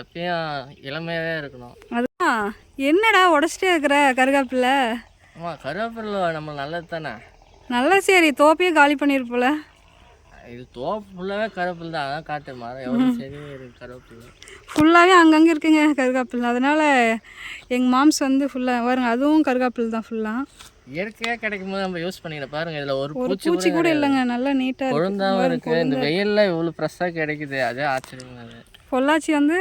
எப்பயும் இளமையாகவே இருக்கணும். அதான் என்னடா உடச்சிட்டே இருக்கிற கருகாப்பில் ஆமாம் கருவேப்பிலை நம்ம நல்லது தானே? நல்லா சரி தோப்பையே காலி பண்ணியிருப்போல இது தோப்பு ஃபுல்லாகவே கருவேப்பிலை தான். அதான் காட்டு மரம் எவ்வளோ செடி இருக்கு கருவேப்பிலை ஃபுல்லாகவே அங்கங்கே இருக்குங்க கருகாப்பில் அதனால் எங்கள் மாம்ஸ் வந்து ஃபுல்லாக வருங்க அதுவும் கருகாப்பில் தான் ஃபுல்லாக இயற்கையாக கிடைக்கும் போது நம்ம யூஸ் பண்ணிக்கிற பாருங்க இதில் ஒரு ஒரு பூச்சி பூச்சி கூட இல்லைங்க. நல்லா நீட்டாக கொழுந்தாவும் இருக்கு. இந்த வெயிலில் இவ்வளோ ஃப்ரெஷ்ஷாக கிடைக்குது. அதே ஆச்சரியமா அது பொள்ளாச்சி வந்து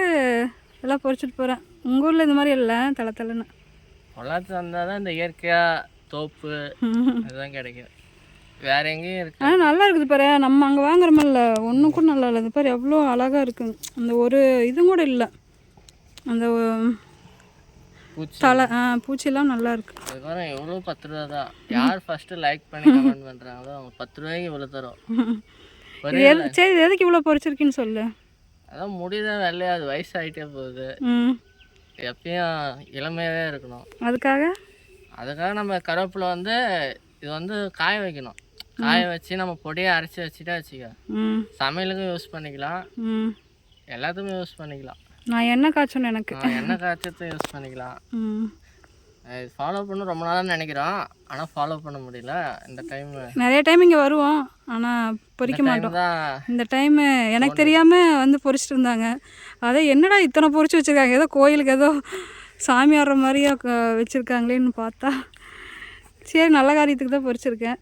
எல்லாம் பொறிச்சிட்டு போகிறேன் உங்கள் ஊரில் இந்த மாதிரி இல்லை தலை தலைன்னு பொள்ளாச்சி வந்தால் தான் இந்த இயற்கையாக தோப்பு இதுதான் கிடைக்கும். வேற எங்கேயும் இருக்கு. ஆனால் நல்லா இருக்குது பாரு. நம்ம அங்கே வாங்குறோமில்ல ஒன்றும் கூட நல்லா இல்லை. இது பாரு எவ்வளோ அழகாக இருக்குங்க அந்த ஒரு இதுவும் கூட இல்லை. அந்த தலை ஆ பூச்சிலாம் நல்லா இருக்கு. அது பாருங்க எவ்வளோ பத்து ரூபா தான். யார் ஃபர்ஸ்ட் லைக் பண்ணி கமெண்ட் பண்ணுறாங்களோ அவங்க பத்து ரூபாய்க்கு இவ்வளோ தரும். சரி எதுக்கு இவ்வளோ பொறிச்சிருக்குன்னு சொல்லு. அதான் முடிதான் வெள்ளையா அது வயசாகிட்டே போகுது. எப்பயும் இளமையாகவே இருக்கணும். அதுக்காக? அதுக்காக நம்ம கருவேப்பிலை வந்து இது வந்து காய வைக்கணும். காய வச்சு நம்ம பொடியை அரைச்சி வச்சுட்டா வச்சுக்க. சமையலுக்கும் யூஸ் பண்ணிக்கலாம். எல்லாத்துக்கும் யூஸ் பண்ணிக்கலாம். நான் எண்ணெய் காய்ச்சணும் எனக்கு. எண்ணெய் காய்ச்சத்தும் யூஸ் பண்ணிக்கலாம். ஃபாலோ பண்ண ரொம்ப நாளாக நினைக்கிறோம். ஆனால் ஃபாலோ பண்ண முடியல. இந்த டைம் நிறைய டைம் இங்கே வருவோம். ஆனால் பொறிக்க மாட்டோம். இந்த டைமு எனக்கு தெரியாமல் வந்து பொறிச்சிட்டு இருந்தாங்க. அதே என்னடா இத்தனை பொறிச்சு வச்சுருக்காங்க? ஏதோ கோயிலுக்கு ஏதோ சாமி ஆடுற மாதிரியே வச்சுருக்காங்களேன்னு பார்த்தா. சரி நல்ல காரியத்துக்கு தான் பொறிச்சிருக்கேன்.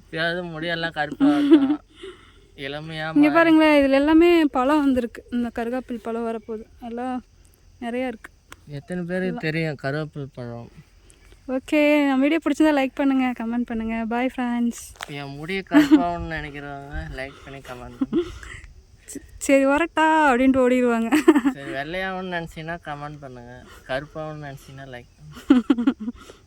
இப்பயாவது முடியெல்லாம் கருப்பாக இளமையாக இங்கே பாருங்களேன் இதில் எல்லாமே பழம் வந்திருக்கு. இந்த கருகாப்பில் பழம் வரப்போகுது. எல்லாம் நிறையா இருக்குது எத்தனை பேருக்கு தெரியும் கருவேப்பிலை பழம்? ஓகே நம்ம வீடியோ பிடிச்சிருந்தா லைக் பண்ணுங்கள் கமெண்ட் பண்ணுங்கள் பாய் ஃப்ரெண்ட்ஸ் என் முடிய கருப்பாகணும்னு நினைக்கிறவங்க லைக் பண்ணி கமெண்ட் சரி வரட்டா அப்படின்ட்டு ஓடிடுவாங்க. சரி வெள்ளையாகணும்னு நினச்சிங்கன்னா கமெண்ட் பண்ணுங்கள் கருப்பாகணும்னு நினச்சிங்கன்னா லைக் பண்ணுங்க.